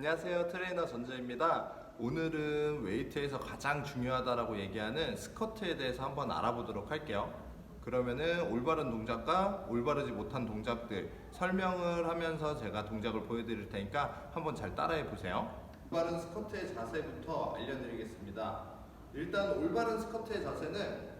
안녕하세요 트레이너 전재입니다. 오늘은 웨이트에서 가장 중요하다라고 얘기하는 스쿼트에 대해서 한번 알아보도록 할게요. 그러면은 올바른 동작과 올바르지 못한 동작들 설명을 하면서 제가 동작을 보여드릴 테니까 한번 잘 따라해 보세요. 올바른 스쿼트의 자세부터 알려드리겠습니다. 일단 올바른 스쿼트의 자세는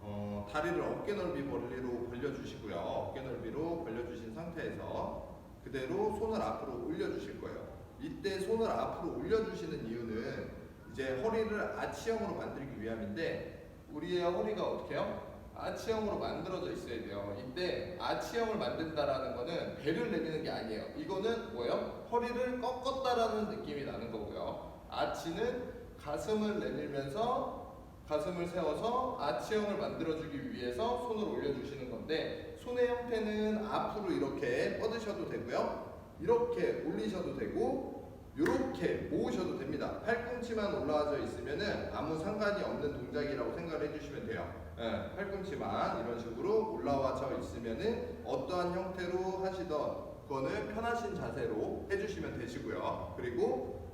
어, 다리를 어깨 넓이 벌리로 벌려주시고요. 어깨 넓이로 벌려주신 상태에서 그대로 손을 앞으로 올려주실 거예요. 이때 손을 앞으로 올려주시는 이유는 이제 허리를 아치형으로 만들기 위함인데 우리의 허리가 어떻게요? 아치형으로 만들어져 있어야 돼요. 이때 아치형을 만든다라는 거는 배를 내리는 게 아니에요. 이거는 뭐예요? 허리를 꺾었다라는 느낌이 나는 거고요. 아치는 가슴을 내밀면서 가슴을 세워서 아치형을 만들어주기 위해서 손을 올려주시는 건데 손의 형태는 앞으로 이렇게 뻗으셔도 되고요 이렇게 올리셔도 되고 이렇게 모으셔도 됩니다. 팔꿈치만 올라와져 있으면은 아무 상관이 없는 동작이라고 생각을 해주시면 돼요. 예, 팔꿈치만 이런 식으로 올라와져 있으면은 어떠한 형태로 하시던 그거는 편하신 자세로 해주시면 되시고요. 그리고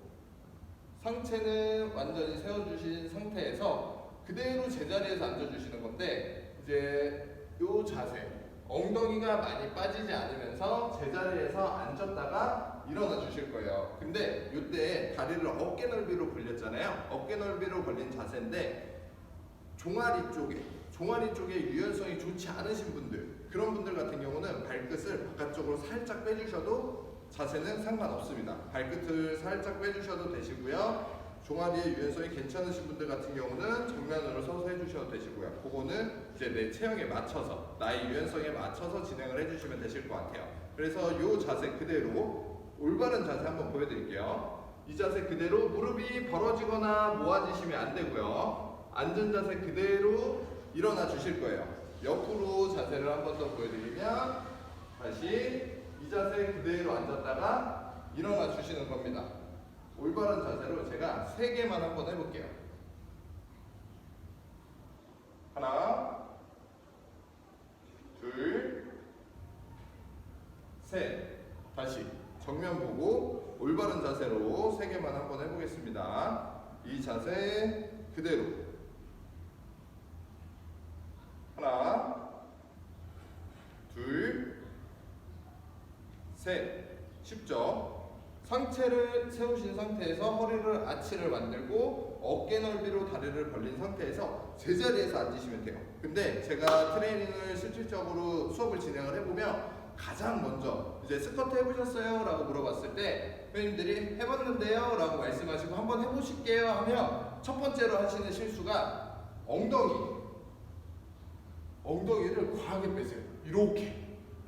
상체는 완전히 세워주신 상태에서 그대로 제자리에서 앉아주시는 건데 이제 요 자세 엉덩이가 많이 빠지지 않으면서 제자리에서 앉았다가 일어나 주실 거예요. 근데 이때 다리를 어깨 넓이로 벌렸잖아요. 어깨 넓이로 벌린 자세인데 종아리 쪽에 종아리 쪽에 유연성이 좋지 않으신 분들 그런 분들 같은 경우는 발끝을 바깥쪽으로 살짝 빼주셔도 자세는 상관없습니다. 발끝을 살짝 빼주셔도 되시고요. 종아리의 유연성이 괜찮으신 분들 같은 경우는 정면으로 서서 해주셔도 되시고요. 그거는 이제 내 체형에 맞춰서 나의 유연성에 맞춰서 진행을 해주시면 되실 것 같아요. 그래서 이 자세 그대로 올바른 자세 한번 보여드릴게요. 이 자세 그대로 무릎이 벌어지거나 모아지시면 안 되고요. 앉은 자세 그대로 일어나 주실 거예요. 옆으로 자세를 한 번 더 보여드리면 다시 이 자세 그대로 앉았다가 일어나 주시는 겁니다. 올바른 자세로 제가 세 개만 한번 해볼게요. 하나, 둘, 셋. 다시 정면 보고 올바른 자세로 세 개만 한번 해보겠습니다. 이 자세 그대로. 하나, 둘, 셋. 쉽죠? 상체를 세우신 상태에서 허리를 아치를 만들고 어깨 넓이로 다리를 벌린 상태에서 제자리에서 앉으시면 돼요. 근데 제가 트레이닝을 실질적으로 수업을 진행을 해보면 가장 먼저 이제 스쿼트 해보셨어요? 라고 물어봤을 때 회원님들이 해봤는데요? 라고 말씀하시고 한번 해보실게요 하면 첫 번째로 하시는 실수가 엉덩이 엉덩이를 과하게 빼세요. 이렇게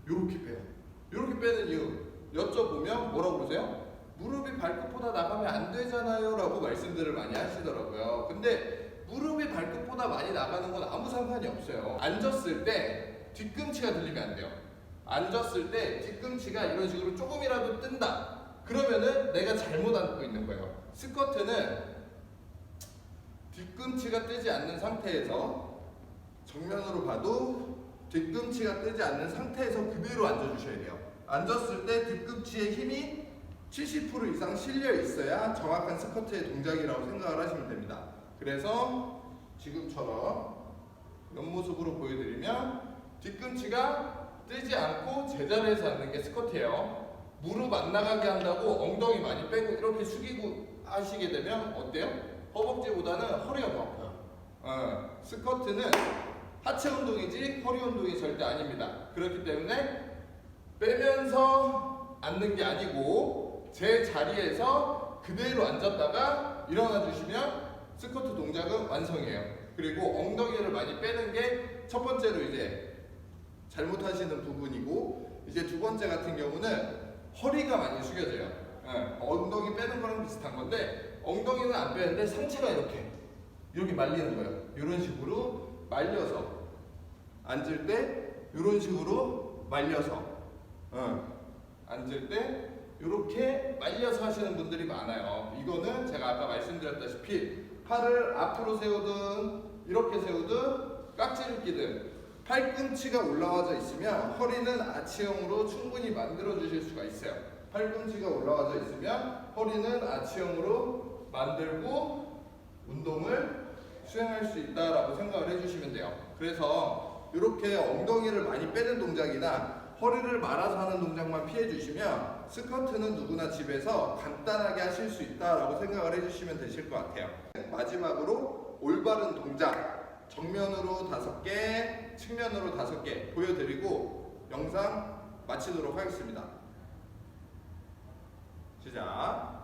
이렇게 빼요. 이렇게 빼는 이유 여쭤보면 뭐라고 그러세요? 무릎이 발끝보다 나가면 안 되잖아요 라고 말씀들을 많이 하시더라고요. 근데 무릎이 발끝보다 많이 나가는 건 아무 상관이 없어요. 앉았을 때 뒤꿈치가 들리면 안 돼요. 앉았을 때 뒤꿈치가 이런 식으로 조금이라도 뜬다. 그러면은 내가 잘못 앉고 있는 거예요. 스쿼트는 뒤꿈치가 뜨지 않는 상태에서 정면으로 봐도 뒤꿈치가 뜨지 않는 상태에서 그대로 앉아주셔야 돼요. 앉았을 때 뒤꿈치에 힘이 70% 이상 실려 있어야 정확한 스쿼트의 동작이라고 생각을 하시면 됩니다. 그래서 지금처럼 옆모습으로 보여드리면 뒤꿈치가 뜨지 않고 제자리에서 앉는 게 스쿼트예요. 무릎 안 나가게 한다고 엉덩이 많이 빼고 이렇게 숙이고 하시게 되면 어때요? 허벅지보다는 허리가 더 아파요. 어, 스쿼트는 하체 운동이지 허리 운동이 절대 아닙니다. 그렇기 때문에 빼면서 앉는 게 아니고 제 자리에서 그대로 앉았다가 일어나 주시면 스쿼트 동작은 완성이에요. 그리고 엉덩이를 많이 빼는 게 첫 번째로 이제 잘못하시는 부분이고 이제 두 번째 같은 경우는 허리가 많이 숙여져요. 예, 엉덩이 빼는 거랑 비슷한 건데 엉덩이는 안 빼는데 상체가 이렇게 이렇게 말리는 거예요. 이런 식으로 말려서 앉을 때 이런 식으로 말려서 어, 앉을 때 이렇게 말려서 하시는 분들이 많아요. 이거는 제가 아까 말씀드렸다시피 팔을 앞으로 세우든 이렇게 세우든 깍지를 끼든 팔꿈치가 올라와져 있으면 허리는 아치형으로 충분히 만들어 주실 수가 있어요. 팔꿈치가 올라와져 있으면 허리는 아치형으로 만들고 운동을 수행할 수 있다라고 생각을 해주시면 돼요. 그래서 이렇게 엉덩이를 많이 빼는 동작이나 허리를 말아서 하는 동작만 피해 주시면 스쿼트는 누구나 집에서 간단하게 하실 수 있다라고 생각을 해주시면 되실 것 같아요. 마지막으로 올바른 동작 정면으로 다섯 개, 측면으로 다섯 개 보여드리고 영상 마치도록 하겠습니다. 시작.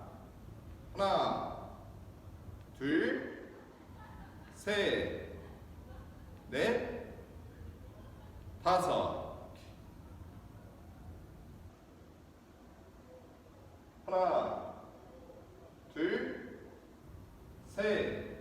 하나, 둘, 셋, 넷, 다섯. 하나, 둘, 셋,